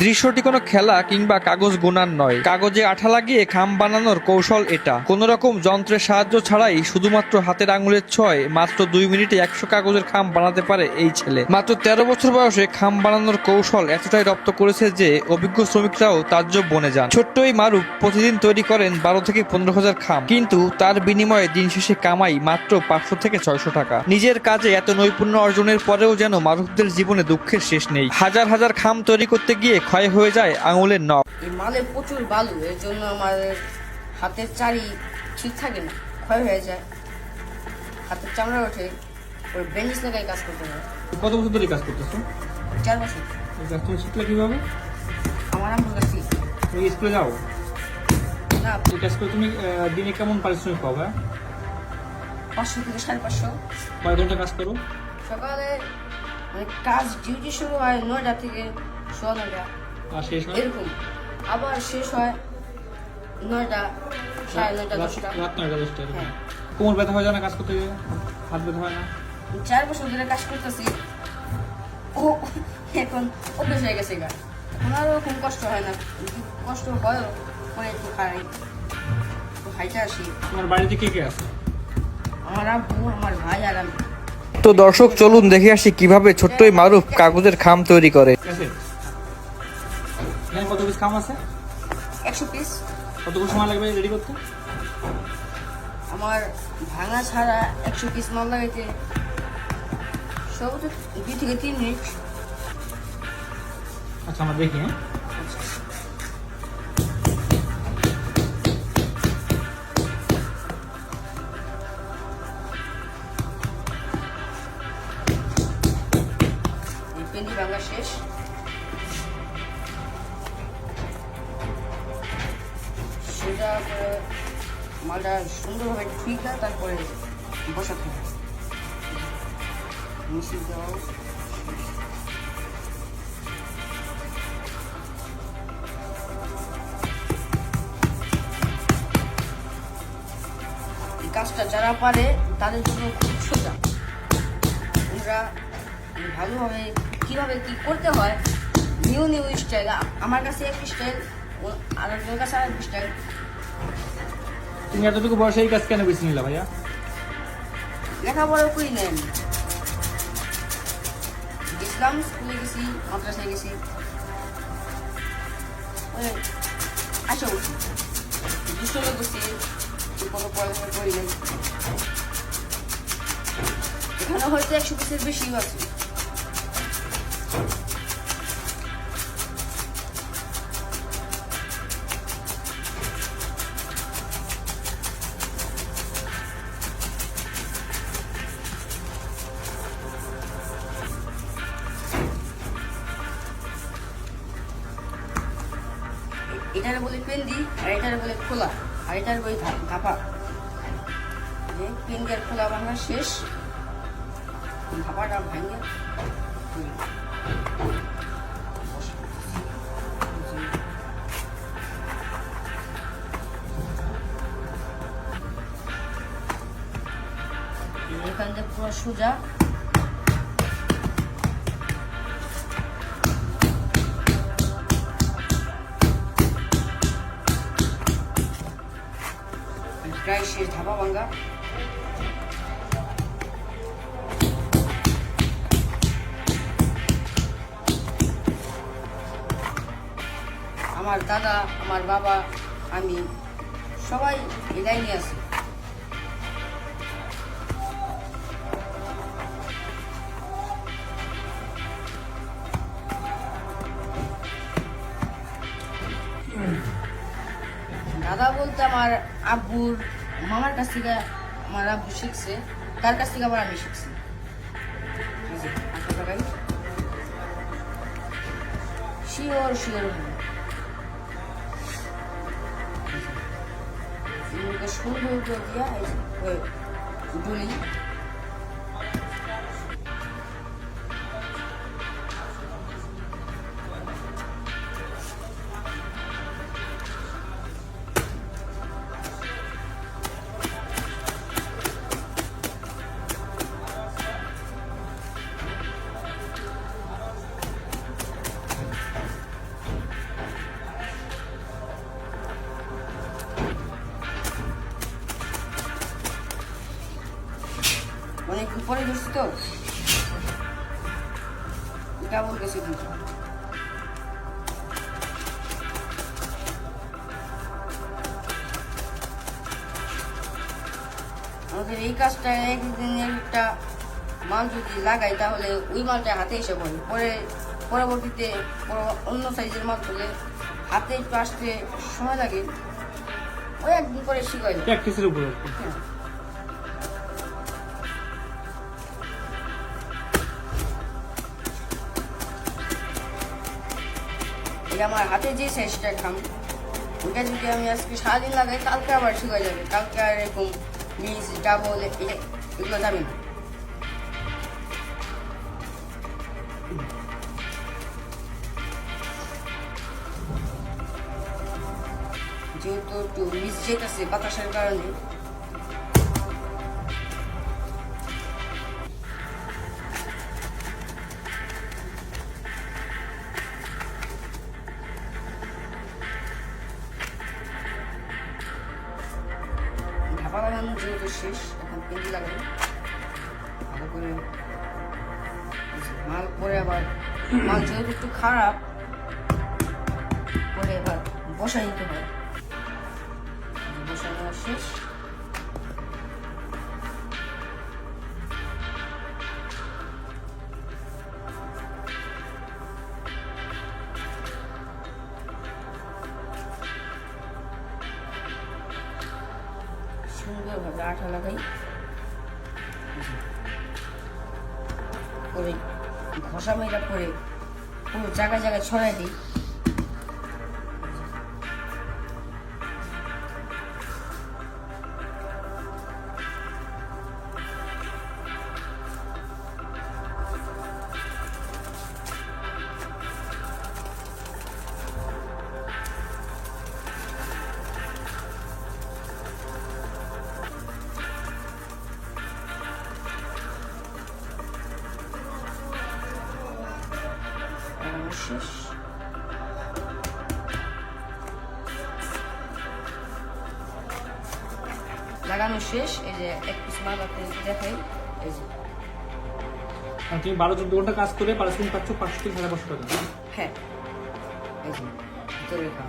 দৃশ্যটি কোনো খেলা কিংবা কাগজ গোনার নয়। কাগজে আঠা লাগিয়ে খাম বানানোর কৌশল এটা। কোনো রকম যন্ত্রের সাহায্য ছাড়াই শুধুমাত্র হাতের আঙুলের ছয়, মাত্র দুই মিনিটে একশো কাগজের খাম বানাতে পারে এই ছেলে। মাত্র তেরো বছর বয়সে খাম বানানোর কৌশল এতটাই রপ্ত করেছে যে অভিজ্ঞ শ্রমিকরাও তাজ্জব বনে যান। ছোট্ট এই মারুফ প্রতিদিন তৈরি করেন বারো থেকে পনেরো হাজার খাম। কিন্তু তার বিনিময়ে দিন শেষে কামাই মাত্র পাঁচশো থেকে ছয়শো টাকা। নিজের কাজে এত নৈপুণ্য অর্জনের পরেও যেন মারুফদের জীবনে দুঃখের শেষ নেই। হাজার হাজার খাম তৈরি করতে গিয়ে ক্ষয় হয়ে যায় আঙুলের নখ। এই মালে প্রচুর বালু এর জন্য আমাদের হাতের চারি ঠিক থাকে না ক্ষয় হয়ে যায়। হাতের চামড়া ওঠে ওর বেঞ্চিস লাগাই কাজ করতে হয়। কত বছর ধরে কাজ করতেছো? চার বছর। কাজ তুমি শিখলে কীভাবে? আমার আম্মুর কাছে তুমি স্কুলে যাও? না। এই কাজ করে তুমি আহ, দিনে কেমন পারিশ্রমিক হ্যাঁ পাঁচশো থেকে সাড়ে পাঁচশো। কয় ঘণ্টা কাজ করো? সকালে মানে কাজ ডিউটি শুরু হয় নয়টা থেকে সোয়া নয়টা। এরকম। আবার শেষ হয় নয়টা সাড়ে নয়টা দশটা। রাত নয়টা দশটা হ্যাঁ। কোমর ব্যথা হয় না কাজ করতে গিয়ে? হাত ব্যথা হয় না? চার বছর ধরে কাজ করতেছি। ও এখন অভ্যেস হয়ে গেছে গা। এখন আর ওরকম কষ্ট হয় না। কষ্ট হয় পরে একটু খাই। একটু হাইটে আসি। তোমার বাড়িতে কে কে আছে? আমার আব্বু আমার ভাই আর আমি। তো দর্শক চলুন দেখে আসি কীভাবে ছোট্টই মারুফ কাগজের খাম তৈরি করে। কত পিস খাম আছে? একশো পিস কতক্ষণ সময় লাগবে রেডি করতে? আমার ভাঙা ছাড়া একশো পিস মাল লাগাইতে সব তো দুই থেকে তিন মিনিট আচ্ছা আমরা দেখি হ্যাঁ। পেন্ডি ভাঙা শেষ সেটা মালটা সুন্দরভাবে ঠিক হয়, তারপরে বসাতে হয় মিশিয়ে এই কাজটা যারা পারে, তাদের জন্য খুব সোজা। ওরা ভালোভাবে কীভাবে কি করতে হয় নিউ নিউ স্টাইল আমার কাছে এক স্টাইল আরেকজনের কাছে আরেক স্টাইল তুমি এতটুকু বয়সে এই কাজ কেন বেছে নিলা ভাইয়া? লেখাপড়া করি নাই। আমি গেছিলাম স্কুলে গেছি মাদ্রাসায় গেছি। আসা। উঠছি দুশো করছি কোনো পড়াশোনা করি নাই। এখানে হয়তো একশো পিসের বেশিও আছে। এটারে বলে পেন্দি আর এটারে বলে খোলা, আর এটারে বলে ধা- ধাপা যে পেন্দি আর খোলা ভাঙা শেষ। ধাপাটা ভাঙে। এখান থেকে পুরো সোজা। প্রায় শেষ ধাপা ভাঙ্গা। আমার দাদা আমার বাবা আমি সবাই এই লাইনে আছি দাদা বলতে আমার আব্বুর মামার কাছ থেকে আমার আব্বু শিখছে তার কাছ থেকে আবার আমি শিখছি। যে, আটশো টাকাই শিওর। শিওর সুন্দর করে দিয়া ডুলি পরে ধরছি তো। ডাবল গেছে কিন্তু আমাদের এই কাজটা একদিনের একটা মাল যদি লাগাই তাহলে ওই মালটা হাতে এসে পড়ে। পরে পরবর্তীতে পর- অন্য সাইজের মাল তুলে হাতে একটু আসতে সময় লাগে। ওই একদিন পরে শিখাই প্র্যাকটিসের উপর আমার হাতে যে সাইজটা খাম ওটা যদি আমি আজকে সারাদিন লাগাই, কালকে আবার হয়ে যাবে। কালকে আর এরকম মিস, ডাবল এগুলো যাবে না। যেহেতু একটু মিস যেতেছে বাতাসের কারণে লাগানো যেহেতু শেষ, এখন পেন্টি লাগাবো। ভালো করে মাল পরে আবার, মাল যেহেতু একটু খারাপ, পরে এবার বসাই নিতে হয় বসানো শেষ। সুন্দরভাবে আঠা লাগাই করে। ঘষা মেয়েটা করে কোনো জায়গায় জায়গায় ছড়াই দিই। লাগানো শেষ। লাগানো শেষ এই যে এক পিস মাল আপনাদের দেখাই এই যে। আর তুমি বারো চোদ্দ ঘণ্টা কাজ করে পারিশ্রমিক পাচ্ছ পাঁচশো থেকে সাড়ে পাঁচশো টাকা। হ্যাঁ এই যে ভিতরে কাম